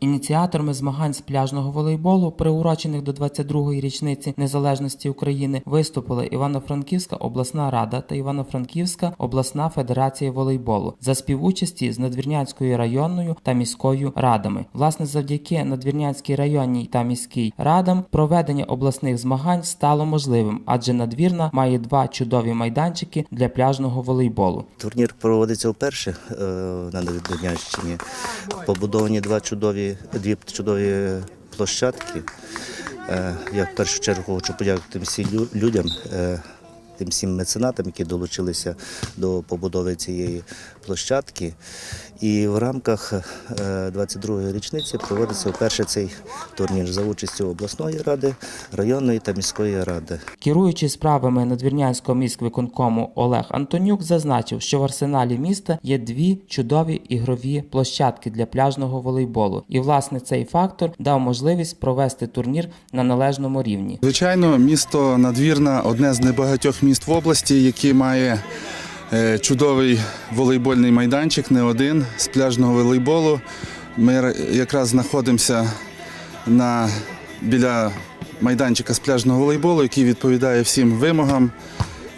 Ініціаторами змагань з пляжного волейболу, приурочених до 22-ї річниці незалежності України, виступили Івано-Франківська обласна рада та Івано-Франківська обласна федерація волейболу за співучасті з Надвірнянською районною та міською радами. Власне, завдяки Надвірнянській районній та міській радам проведення обласних змагань стало можливим, адже надвірна має два чудові майданчики для пляжного волейболу. Турнір проводиться вперше е, на Надвірнянщині. Побудовані два чудові, дві чудові площадки. Е, Я в першу чергу хочу подякувати всім людям, е, тим всім меценатам, які долучилися до побудови цієї площадки. І в рамках е, 22-ї річниці проводиться вперше цей турнір за участю обласної ради, районної та міської ради. Керуючий справами надвірнянського міськвиконкому Олег Антонюк зазначив, що в арсеналі міста є дві чудові ігрові площадки для пляжного волейболу, і власне цей фактор дав можливість провести турнір на належному рівні. Звичайно, місто Надвірна одне з небагатьох міст в області, яке має е, чудовий волейбольний майданчик, не один з пляжного волейболу. Ми якраз знаходимося на, біля майданчика з пляжного волейболу, який відповідає всім вимогам,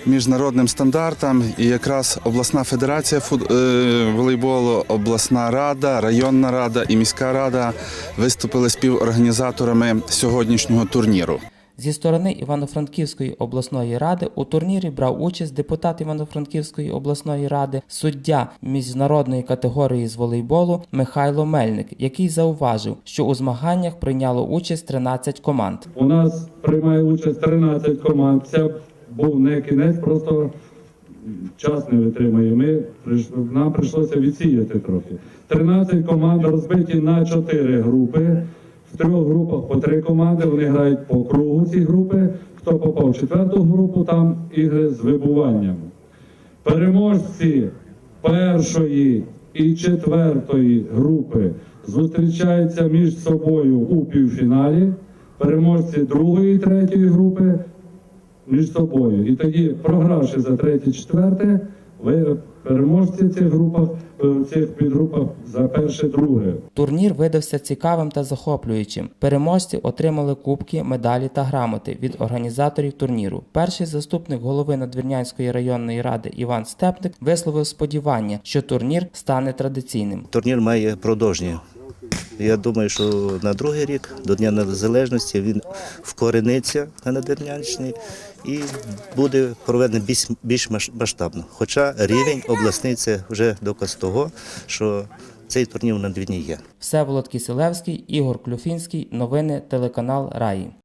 міжнародним стандартам. І якраз обласна федерація е, волейболу, обласна рада, районна рада і міська рада виступили співорганізаторами сьогоднішнього турніру. Зі сторони Івано-Франківської обласної ради у турнірі брав участь депутат Івано-Франківської обласної ради, суддя міжнародної категорії з волейболу Михайло Мельник, який зауважив, що у змаганнях прийняло участь 13 команд. У нас приймає участь 13 команд. Це був не кінець, просто час не витримує. Ми нам прийшлося відсіяти трохи. 13 команд розбиті на 4 групи. В трьох групах по три команди. Вони грають по кругу ці групи. Хто попав в четверту групу, там ігри з вибуванням. Переможці першої і четвертої групи зустрічаються між собою у півфіналі. Переможці другої і третьої групи між собою. І тоді, програвши за третє, четверте, ви переможці в цих групах, е, в цих підгрупах за перше, друге. Турнір видався цікавим та захоплюючим. Переможці отримали кубки, медалі та грамоти від організаторів турніру. Перший заступник голови Надвірнянської районної ради Іван Степник висловив сподівання, що турнір стане традиційним. Турнір має продовження. Я думаю, що на другий рік, до Дня Незалежності, він вкорениться на Надернянщині і буде проведений більш, більш масштабно. Хоча рівень обласний це вже доказ того, що цей турнір на двіні є. Всеволод Киселевський, Ігор Клюфінський. Новини телеканал Раї.